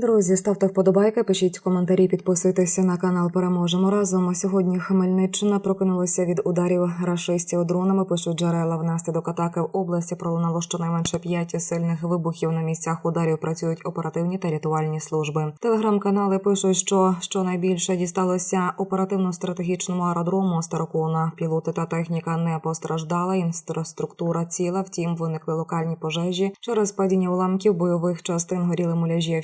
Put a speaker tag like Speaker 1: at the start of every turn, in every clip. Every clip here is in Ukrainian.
Speaker 1: Друзі, ставте вподобайки, пишіть коментарі, підписуйтеся на канал. Переможемо разом. Сьогодні Хмельниччина прокинулася від ударів рашистів дронами. Пишуть джерела внаслідок атаки в області. Пролунало щонайменше п'ять сильних вибухів. На місцях ударів працюють оперативні та рятувальні служби. Телеграм-канали пишуть, що щонайбільше дісталося оперативно-стратегічному аеродрому Старокона. Пілоти та техніка не постраждала. Інфраструктура ціла. Втім, виникли локальні пожежі через падіння уламків бойових частин. Горіли муляжі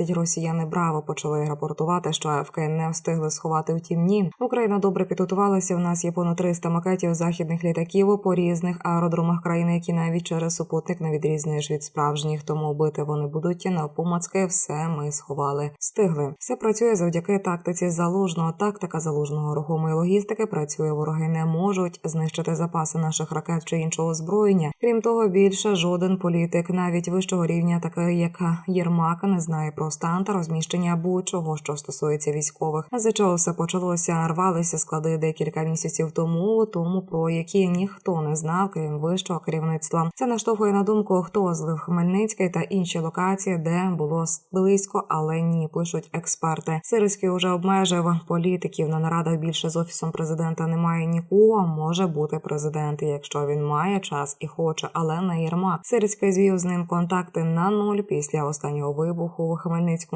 Speaker 1: F-16. Росіяни браво почали рапортувати, що АФК не встигли сховати. Втім, ні. Україна добре підготувалася. У нас є понад 300 макетів західних літаків по різних аеродромах країни, які навіть через супутник не відрізниш від справжніх. Тому бити вони будуть навпомацьки. Все ми сховали. Стигли. Все працює завдяки тактиці залужного. Тактика залужного рухомої логістики працює. Вороги не можуть знищити запаси наших ракет чи іншого озброєння. Крім того, більше жоден політик, навіть вищого рівня, такий як Єрмак, не знає про стан та розміщення будь-чого, що стосується військових. З чого все почалося, рвалися склади декілька місяців тому, тому про які ніхто не знав, крім вищого керівництва. Це наштовхує на думку, хто злив Хмельницький та інші локації, де було близько, але ні, пишуть експерти. Сирський уже обмежив політиків на нарадах. Більше з офісом президента немає нікого. Може бути президент, якщо він має час і хоче, але не Єрмак. Сирський звів з ним контакти на нуль після останнього вибуху в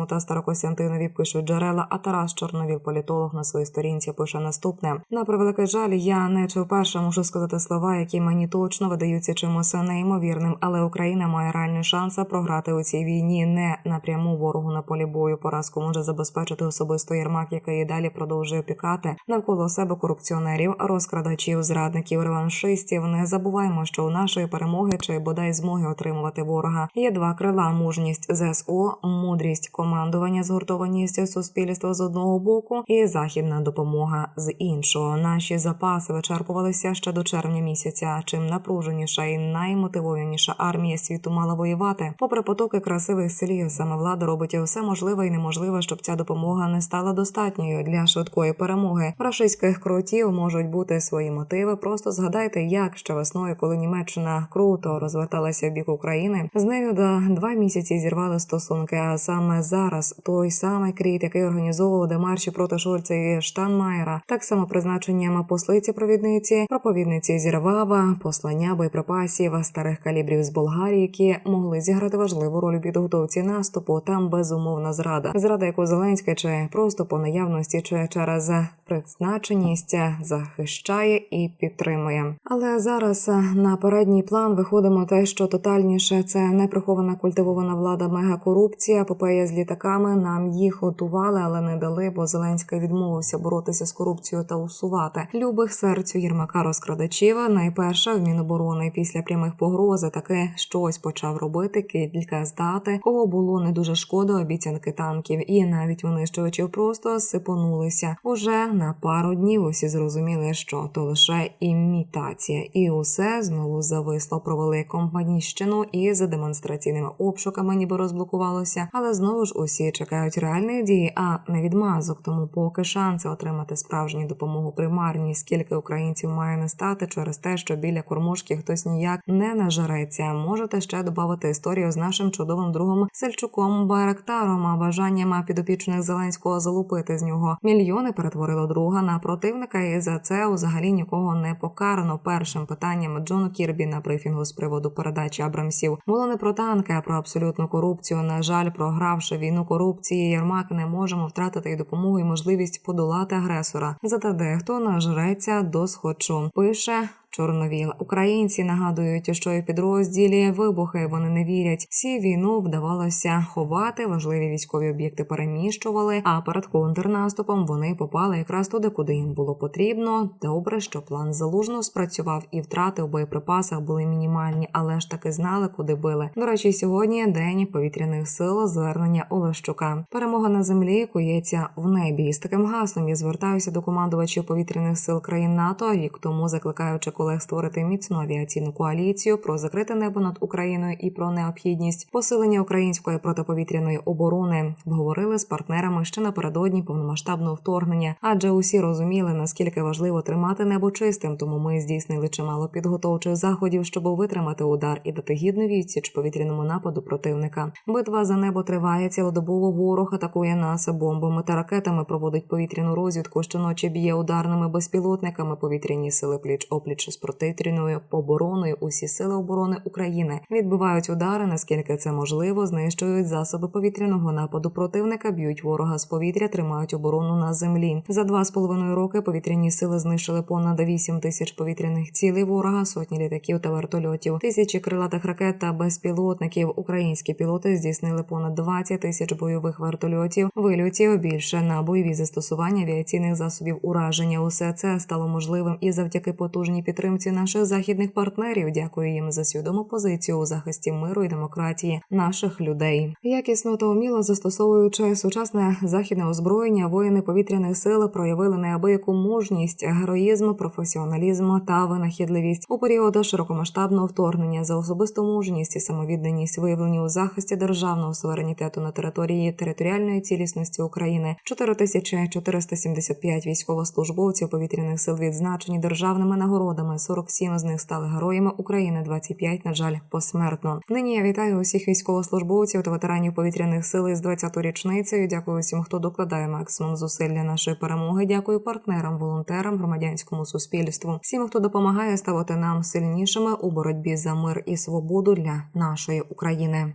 Speaker 1: та Старокостянтинові пишуть джерела. А Тарас Чорновіл, політолог на своїй сторінці, пише наступне: на превеликий жаль, я не чи вперше можу сказати слова, які мені точно видаються чимось неймовірним, але Україна має реальний шанс програти у цій війні не напряму ворогу на полі бою. Поразку може забезпечити особисто Єрмак, який і далі продовжує пікати навколо себе корупціонерів, розкрадачів, зрадників, реваншистів. Не забуваємо, що у нашої перемоги чи бодай змоги отримувати ворога є два крила: мужність ЗСУ, мудрість командування, згуртованість суспільства з одного боку і західна допомога з іншого. Наші запаси вичерпувалися ще до червня місяця. Чим напруженіша і наймотивованіша армія світу мала воювати, попри потоки красивих слів, саме влада робить все можливе і неможливе, щоб ця допомога не стала достатньою для швидкої перемоги. У Рашистських крутів можуть бути свої мотиви. Просто згадайте, як ще весною, коли Німеччина круто розверталася в бік України, з нею до два місяці зірвали стосунки. А саме зараз той самий кріт, який організовував демарші проти Шольца і Штанмаєра, так само призначенням послиці провідниці, проповідниці зірвава, послання боєприпасів старих калібрів з Болгарії, які могли зіграти важливу роль у підготовці наступу. Там безумовна зрада, зрада, яку Зеленський чи просто по наявності, чи через призначеність захищає і підтримує. Але зараз на передній план виходимо те, що тотальніше це неприхована культивована влада мегакорупція. Попея з літаками нам їх готували, але не дали, бо Зеленський відмовився боротися з корупцією та усувати любих серцю Єрмака розкрадачів. Найперше в Міноборони після прямих погроз таки щось почав робити. Кілька здати, кого було не дуже шкода обіцянки танків, і навіть винищувачів просто сипонулися. Уже на пару днів усі зрозуміли, що то лише імітація, і усе знову зависло. Провели компанійщину і за демонстраційними обшуками, ніби розблокувалося. Але знову ж усі чекають реальної дії, а не відмазок. Тому поки шанси отримати справжню допомогу примарні, скільки українців має не стати через те, що біля кормушки хтось ніяк не нажереться. Можете ще додати історію з нашим чудовим другом Сельчуком Байрактаром, а бажанням підопічних Зеленського залупити з нього мільйони перетворило друга на противника, і за це взагалі нікого не покарано. Першим питанням Джону Кірбі на брифінгу з приводу передачі Абрамсів було не про танки, а про абсолютну корупцію. На жаль, програвши війну корупції, ярмак не можемо втратити й допомогу і можливість подолати агресора. Зате дехто нажреться до схочу. Пише Чорновіл. Українці нагадують, що і підрозділі вибухи вони не вірять. Всі війну вдавалося ховати, важливі військові об'єкти переміщували. А перед контрнаступом вони попали якраз туди, куди їм було потрібно. Добре, що план залужно спрацював, і втрати у боєприпасах були мінімальні, але ж таки знали, куди били. До речі, сьогодні день повітряних сил звернення Олещука. Перемога на землі кується в небі. І з таким гаслом я звертаюся до командувачів повітряних сил країн НАТО. Рік тому закликаючи колег створити міцну авіаційну коаліцію про закрите небо над Україною і про необхідність посилення української протиповітряної оборони. Говорили з партнерами ще напередодні повномасштабного вторгнення, адже усі розуміли наскільки важливо тримати небо чистим. Тому ми здійснили чимало підготовчих заходів, щоб витримати удар і дати гідну відсіч повітряному нападу противника. Битва за небо триває цілодобово. Ворог атакує нас бомбами та ракетами. Проводить повітряну розвідку. Щоночі б'є ударними безпілотниками. Повітряні сили пліч опліч з протитряною обороною. Усі сили оборони України відбивають удари, наскільки це можливо, знищують засоби повітряного нападу противника, б'ють ворога з повітря, тримають оборону на землі. За два з половиною роки повітряні сили знищили понад 8 тисяч повітряних цілей ворога, сотні літаків та вертольотів, тисячі крилатих ракет та безпілотників. Українські пілоти здійснили понад 20 тисяч бойових вертольотів, вильотів більше на бойові застосування авіаційних засобів ураження. Усе це стало можливим і завдяки потужній підтримці наших західних партнерів. Дякую їм за свідому позицію у захисті миру і демократії наших людей. Якісно та уміло застосовуючи сучасне західне озброєння, воїни повітряних сил проявили неабияку мужність, героїзм, професіоналізм та винахідливість у період широкомасштабного вторгнення за особисту мужність і самовідданість виявлені у захисті державного суверенітету на території територіальної цілісності України. 4475 військовослужбовців повітряних сил відзначені державними нагородами. 47 з них стали героями України. 25, на жаль, посмертно. Нині я вітаю усіх військовослужбовців та ветеранів повітряних сил із 20-ту річницею. Дякую всім, хто докладає максимум зусиль для нашої перемоги. Дякую партнерам, волонтерам, громадянському суспільству, всім, хто допомагає ставити нам сильнішими у боротьбі за мир і свободу для нашої України.